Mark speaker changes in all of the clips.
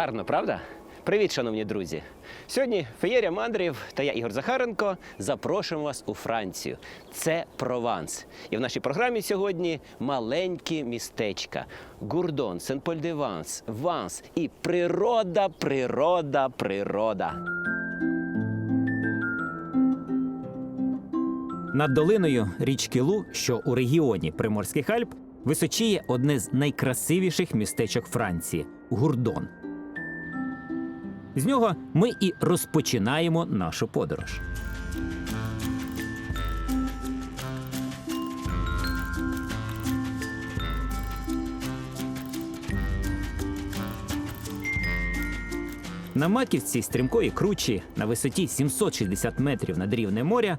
Speaker 1: Гарно, правда? Привіт, шановні друзі! Сьогодні Феєрія Мандрів та я, Ігор Захаренко, запрошуємо вас у Францію. Це Прованс. І в нашій програмі сьогодні маленькі містечка: Гурдон, Сен-Поль-де-Ванс, Ванс і природа, природа, природа.
Speaker 2: Над долиною річки Лу, що у регіоні Приморських Альп, височіє одне з найкрасивіших містечок Франції Гурдон. З нього ми і розпочинаємо нашу подорож. На маківці стрімкої кручі на висоті 760 метрів над рівнем моря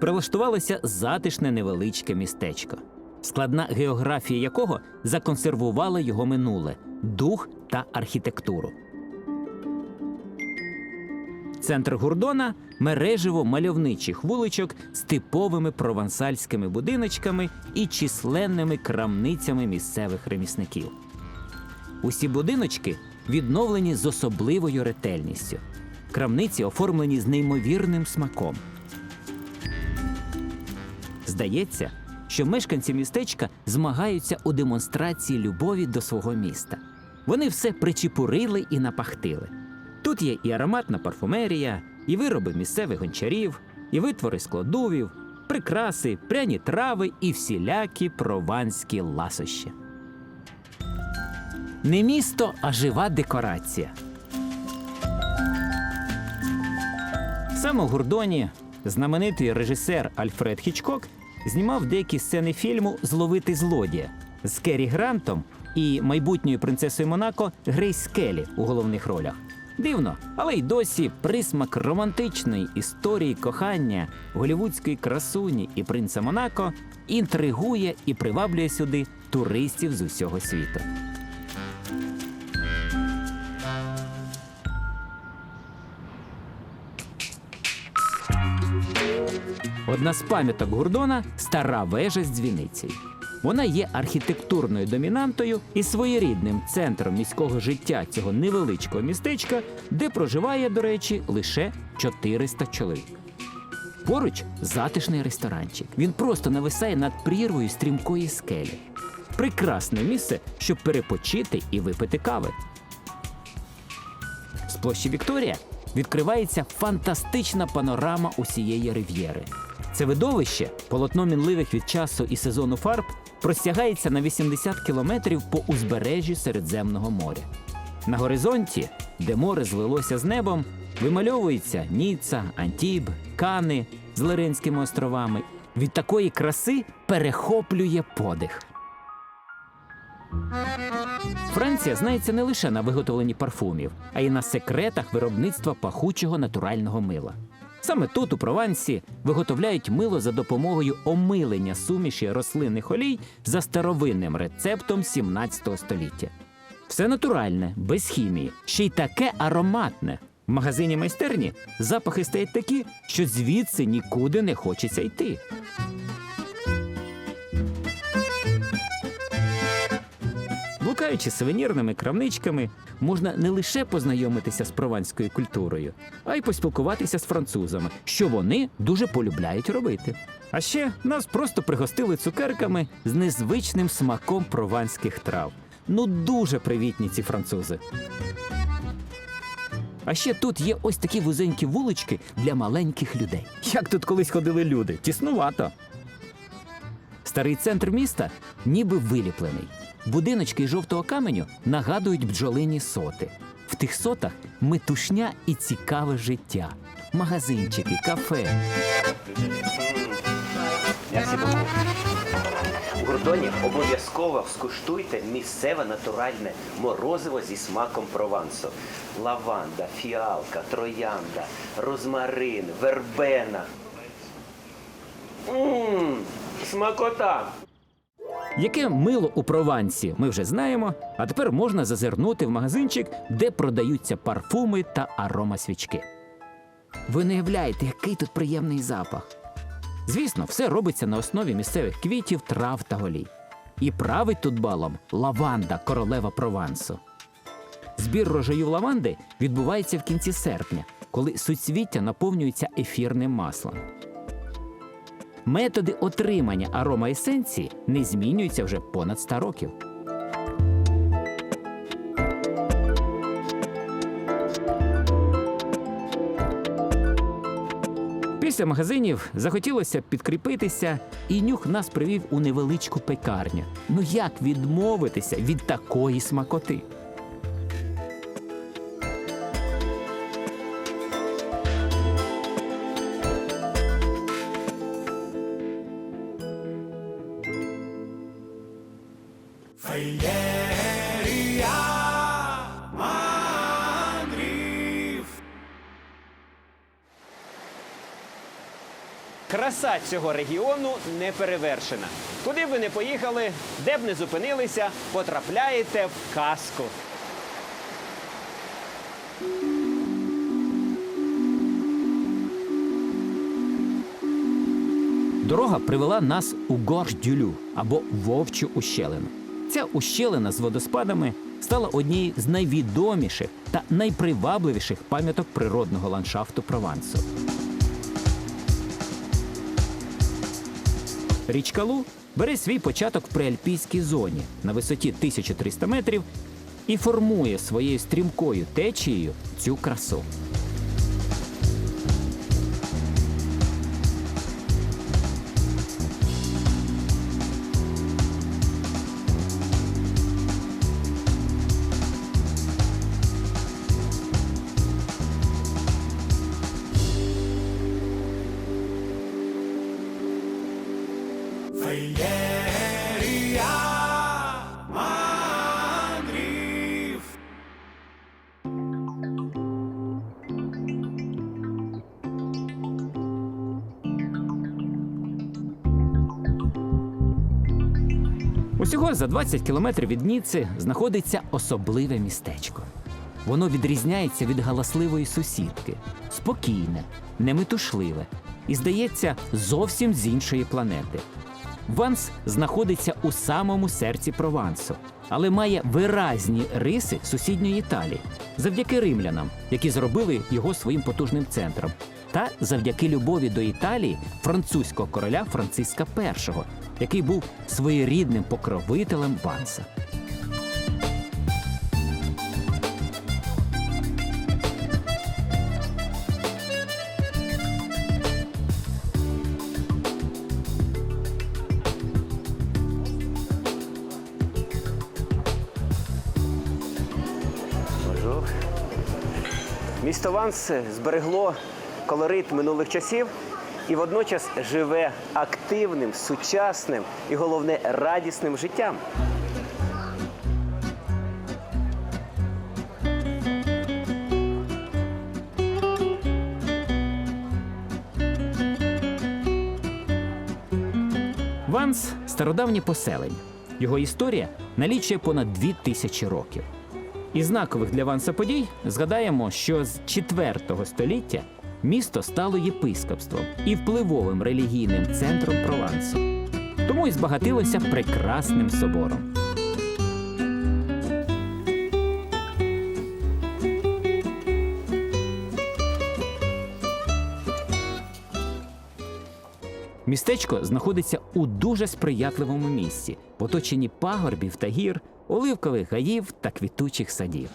Speaker 2: прилаштувалося затишне невеличке містечко, складна географія якого законсервувала його минуле, дух та архітектуру. Центр Гурдона мереживо мальовничих вуличок з типовими провансальськими будиночками і численними крамницями місцевих ремісників. Усі будиночки відновлені з особливою ретельністю. Крамниці оформлені з неймовірним смаком. Здається, що мешканці містечка змагаються у демонстрації любові до свого міста. Вони все причепурили і напахтили. Тут є і ароматна парфумерія, і вироби місцевих гончарів, і витвори складувів, прикраси, пряні трави і всілякі прованські ласощі. Не місто, а жива декорація. Саме у Гурдоні знаменитий режисер Альфред Хічкок знімав деякі сцени фільму Зловити злодія з Керрі Грантом і майбутньою принцесою Монако Грейс Келлі у головних ролях. Дивно, але й досі присмак романтичної історії кохання голівудської красуні і принца Монако інтригує і приваблює сюди туристів з усього світу. Одна з пам'яток Гурдона стара вежа з дзвіницею. Вона є архітектурною домінантою і своєрідним центром міського життя цього невеличкого містечка, де проживає, до речі, лише 400 чоловік. Поруч затишний ресторанчик. Він просто нависає над прірвою стрімкої скелі. Прекрасне місце, щоб перепочити і випити кави. З площі Вікторія відкривається фантастична панорама усієї рив'єри. Це видовище, полотно мінливих від часу і сезону фарб, простягається на 80 кілометрів по узбережжі Середземного моря. На горизонті, де море злилося з небом, вимальовується Ніцца, Антіб, Кани з Леринськими островами. Від такої краси перехоплює подих. Франція знається не лише на виготовленні парфумів, а й на секретах виробництва пахучого натурального мила. Саме тут, у Провансі, виготовляють мило за допомогою омилення суміші рослинних олій за старовинним рецептом 17 століття. Все натуральне, без хімії, ще й таке ароматне. В магазині майстерні запахи стають такі, що звідси нікуди не хочеться йти. Блукаючи сувенірними крамничками, можна не лише познайомитися з прованською культурою, а й поспілкуватися з французами, що вони дуже полюбляють робити. А ще нас просто пригостили цукерками з незвичним смаком прованських трав. Ну дуже привітні ці французи. А ще тут є ось такі вузенькі вулички для маленьких людей. Як тут колись ходили люди? Тіснувато. Старий центр міста ніби виліплений. Будиночки жовтого каменю нагадують бджолині соти. В тих сотах метушня і цікаве життя. Магазинчики, кафе.
Speaker 1: У Гурдоні обов'язково скуштуйте місцеве натуральне морозиво зі смаком провансу. Лаванда, фіалка, троянда, розмарин, вербена. Мм, смакота!
Speaker 2: Яке мило у Провансі, ми вже знаємо, а тепер можна зазирнути в магазинчик, де продаються парфуми та аромасвічки. Ви не уявляєте, який тут приємний запах. Звісно, все робиться на основі місцевих квітів, трав та голій. І править тут балом лаванда, королева Провансу. Збір рожаю лаванди відбувається в кінці серпня, коли суцвіття наповнюється ефірним маслом. Методи отримання аромаесенції не змінюються вже понад 100 років. Після магазинів захотілося підкріпитися, і нюх нас привів у невеличку пекарню. Ну як відмовитися від такої смакоти?
Speaker 1: Краса цього регіону не перевершена. Куди ви не поїхали, де б не зупинилися, потрапляєте в казку.
Speaker 2: Дорога привела нас у Горж-Дюлю або Вовчу ущелину. Ця ущелина з водоспадами стала однією з найвідоміших та найпривабливіших пам'яток природного ландшафту Провансу. Річка Лу бере свій початок в приальпійській зоні на висоті 1300 метрів і формує своєю стрімкою течією цю красу. Усього за 20 кілометрів від Ніци знаходиться особливе містечко. Воно відрізняється від галасливої сусідки, спокійне, неметушливе і, здається, зовсім з іншої планети. Ванс знаходиться у самому серці Провансу, але має виразні риси сусідньої Італії завдяки римлянам, які зробили його своїм потужним центром, та завдяки любові до Італії французького короля Франциска І, який був своєрідним покровителем Ванса.
Speaker 1: Місто Ванс зберегло колорит минулих часів і водночас живе активним, сучасним і головне радісним життям.
Speaker 2: Ванс стародавнє поселення. Його історія налічує понад дві тисячі років. Із знакових для Ванса подій згадаємо, що з 4 століття місто стало єпископством і впливовим релігійним центром Провансу. Тому і збагатилося прекрасним собором. Містечко знаходиться у дуже сприятливому місці, в оточенні пагорбів та гір, оливкових гаїв та квітучих садів.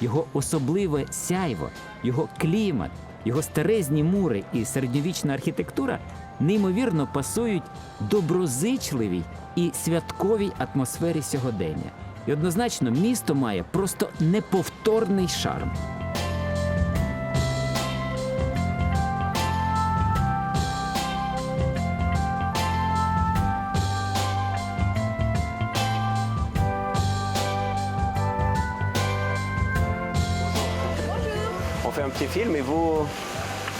Speaker 2: Його особливе сяйво, його клімат, його старезні мури і середньовічна архітектура неймовірно пасують доброзичливій і святковій атмосфері сьогодення. І однозначно місто має просто неповторний шарм.
Speaker 1: Film et vous,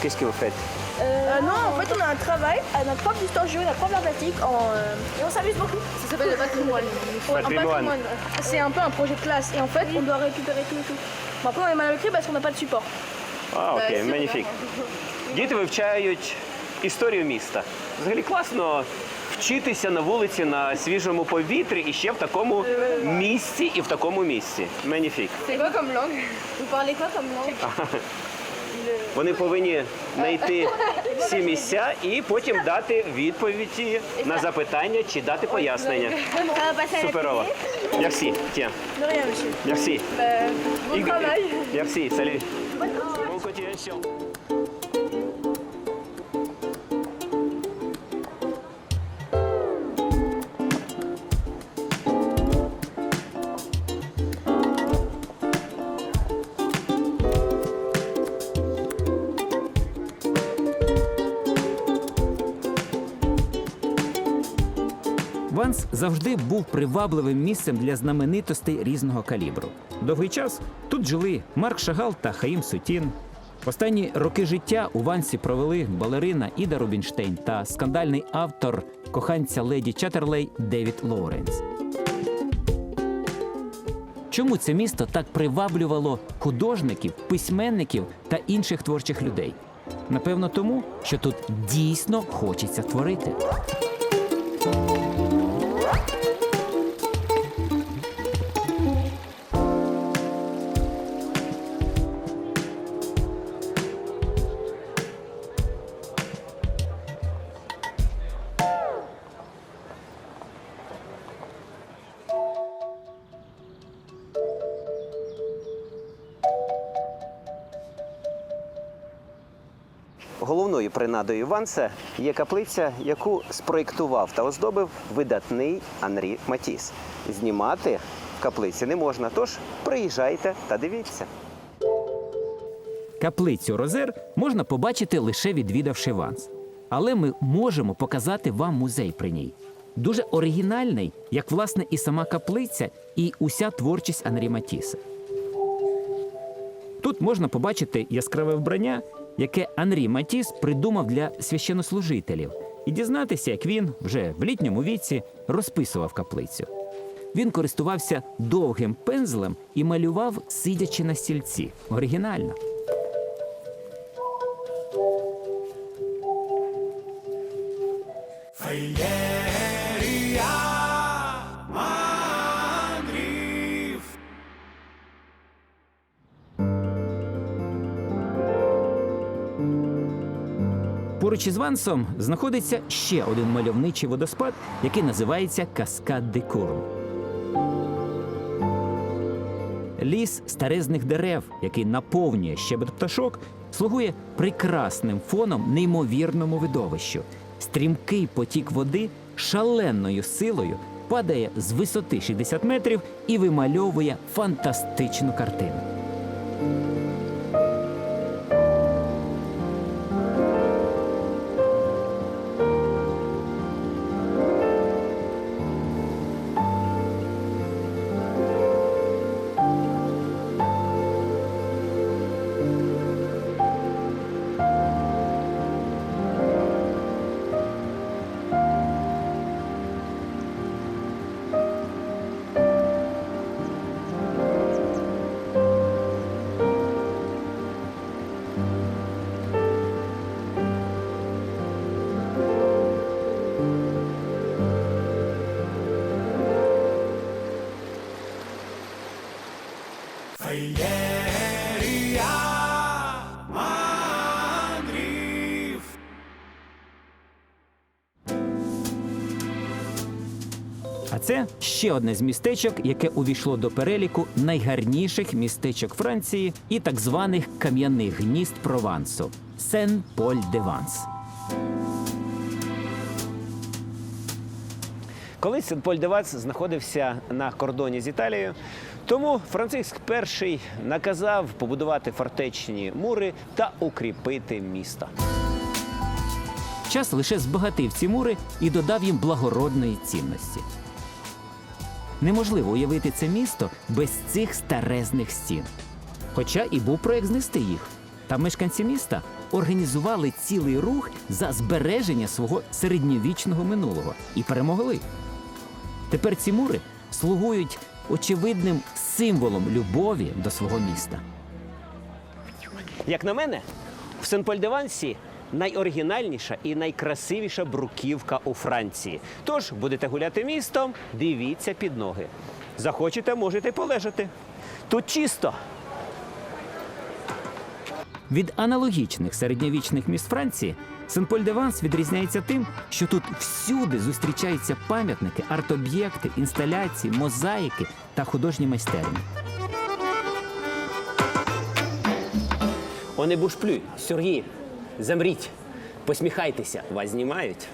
Speaker 1: qu'est-ce que vous faites
Speaker 3: Euh, non, en fait, on a un travail, on a prof d'histoire géo, on a prof d'art en, euh, et on s'amuse beaucoup. Ça s'appelle le patrimoine. Un
Speaker 1: Patrimoine.
Speaker 3: C'est un peu un projet de classe et en fait, on doit récupérer tout et tout. Bon, après, on est mal à l'écrit parce qu'on n'a pas de support.
Speaker 1: А, окей,
Speaker 3: Euh, c'est
Speaker 1: magnifique. Діти вивчають історію міста. взагалі класно вчитися на вулиці на свіжому повітрі і ще в такому місці і в такому місці. Маніфік.
Speaker 3: C'est quoi comme langue Vous parlez quoi comme langue
Speaker 1: Вони повинні знайти всі місця і потім дати відповіді на запитання чи дати пояснення.
Speaker 3: Суперова. Мерсі, passer à Мерсі,
Speaker 1: Суперово.
Speaker 2: Завжди був привабливим місцем для знаменитостей різного калібру. Довгий час тут жили Марк Шагал та Хаїм Сутін. Останні роки життя у Вансі провели балерина Іда Рубінштейн та скандальний автор коханця леді Чатерлей Девід Лоуренс. Чому це місто так приваблювало художників, письменників та інших творчих людей? Напевно, тому, що тут дійсно хочеться творити.
Speaker 1: Принадою Ванса є каплиця, яку спроєктував та оздобив видатний Анрі Матіс. Знімати в каплиці не можна, тож приїжджайте та дивіться.
Speaker 2: Каплицю Розер можна побачити лише відвідавши Ванс. Але ми можемо показати вам музей при ній. Дуже оригінальний, як власне і сама каплиця, і уся творчість Анрі Матіса. Тут можна побачити яскраве вбрання, яке Анрі Матіс придумав для священнослужителів, і дізнатися, як він вже в літньому віці розписував каплицю. Він користувався довгим пензлем і малював, сидячи на стільці. Оригінально. Поруч із Вансом знаходиться ще один мальовничий водоспад, який називається Каскад Декур. Ліс старезних дерев, який наповнює щебет пташок, слугує прекрасним фоном неймовірному видовищу. Стрімкий потік води шаленою силою падає з висоти 60 метрів і вимальовує фантастичну картину. Це ще одне з містечок, яке увійшло до переліку найгарніших містечок Франції і так званих кам'яних гнізд Провансу Сен-Поль-де-Ванс.
Speaker 1: Колись Сен-Поль-де-Вац знаходився на кордоні з Італією, тому Франциск І наказав побудувати фортечні мури та укріпити місто.
Speaker 2: Час лише збагатив ці мури і додав їм благородної цінності. Неможливо уявити це місто без цих старезних стін. Хоча і був проект знести їх. Та мешканці міста організували цілий рух за збереження свого середньовічного минулого і перемогли. Тепер ці мури слугують очевидним символом любові до свого міста.
Speaker 1: Як на мене, в Сен-Поль-де-Вансі найоригінальніша і найкрасивіша бруківка у Франції. Тож будете гуляти містом, дивіться під ноги. Захочете, можете полежати. Тут чисто.
Speaker 2: Від аналогічних середньовічних міст Франції Сен-Поль-де-Ванс відрізняється тим, що тут всюди зустрічаються пам'ятники, арт-об'єкти, інсталяції, мозаїки та художні майстерні.
Speaker 1: Оне бушплю, сюр'ї, замріть, посміхайтеся, вас знімають.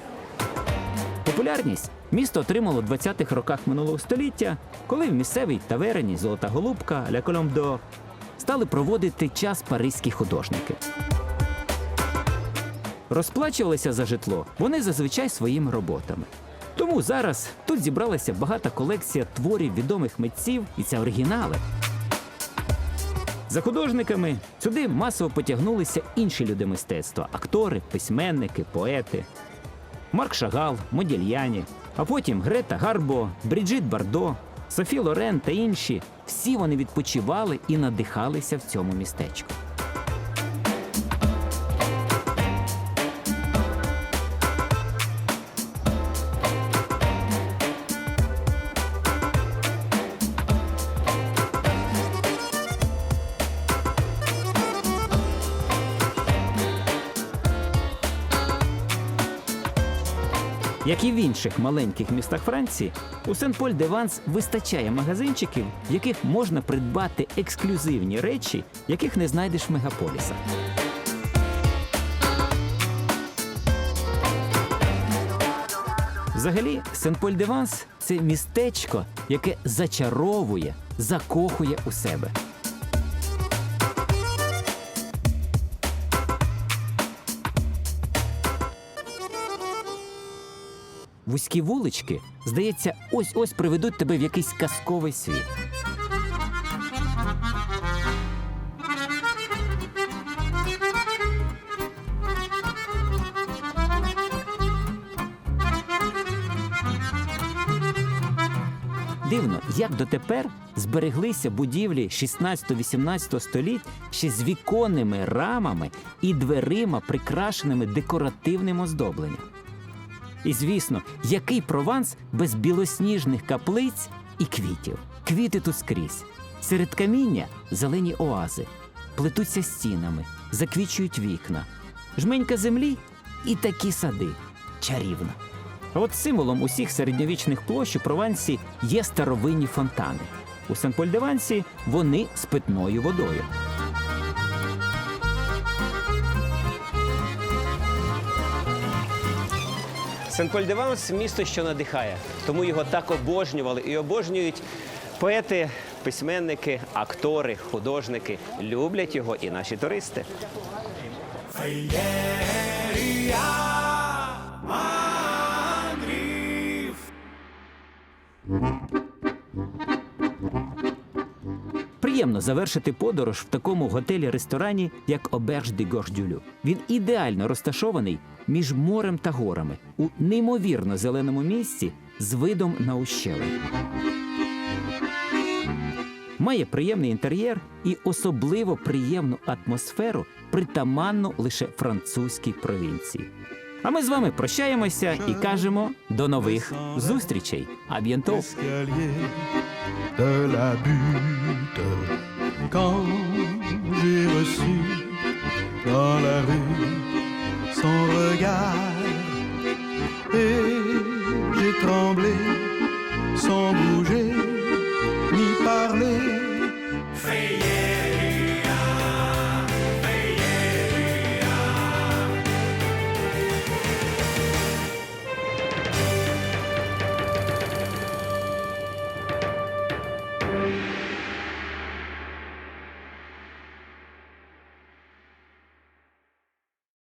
Speaker 2: Популярність місто отримало в 20-х роках минулого століття, коли в місцевій таверні Золота Голубка Ля Коломдо стали проводити час паризькі художники. Розплачувалися за житло вони зазвичай своїми роботами. Тому зараз тут зібралася багата колекція творів відомих митців, і це оригінали. За художниками сюди масово потягнулися інші люди мистецтва актори, письменники, поети. Марк Шагал, Модільяні, а потім Грета Гарбо, Бріджит Бардо, Софі Лорен та інші. Всі вони відпочивали і надихалися в цьому містечку. Як і в інших маленьких містах Франції, у Сен-Поль-де-Ванс вистачає магазинчиків, в яких можна придбати ексклюзивні речі, яких не знайдеш в мегаполісах. Взагалі, Сен-Поль-де-Ванс це містечко, яке зачаровує, закохує у себе. Вузькі вулички, здається, ось-ось приведуть тебе в якийсь казковий світ. Дивно, як дотепер збереглися будівлі 16-18 століть ще з віконними рамами і дверима, прикрашеними декоративним оздобленням. І звісно, який прованс без білосніжних каплиць і квітів. Квіти тут скрізь. Серед каміння зелені оази, плетуться стінами, заквічують вікна, жменька землі і такі сади. Чарівно. От символом усіх середньовічних площ у Провансі є старовинні фонтани. У Сен-Поль-де-Вансі вони з питною водою.
Speaker 1: Сен-Поль-де-Ванс місто, що надихає, тому його так обожнювали і обожнюють поети, письменники, актори, художники. Люблять його і наші туристи.
Speaker 2: Приємно завершити подорож в такому готелі-ресторані, як Оберж де Гордюлю. Він ідеально розташований між морем та горами у неймовірно зеленому місці з видом на ущелин. Має приємний інтер'єр і особливо приємну атмосферу, притаманну лише французькій провінції. А ми з вами прощаємося і кажемо до нових зустрічей. А б'єнто!
Speaker 4: l'escalier de la butte. Quand j'ai reçu dans la rue son regard et j'ai tremblé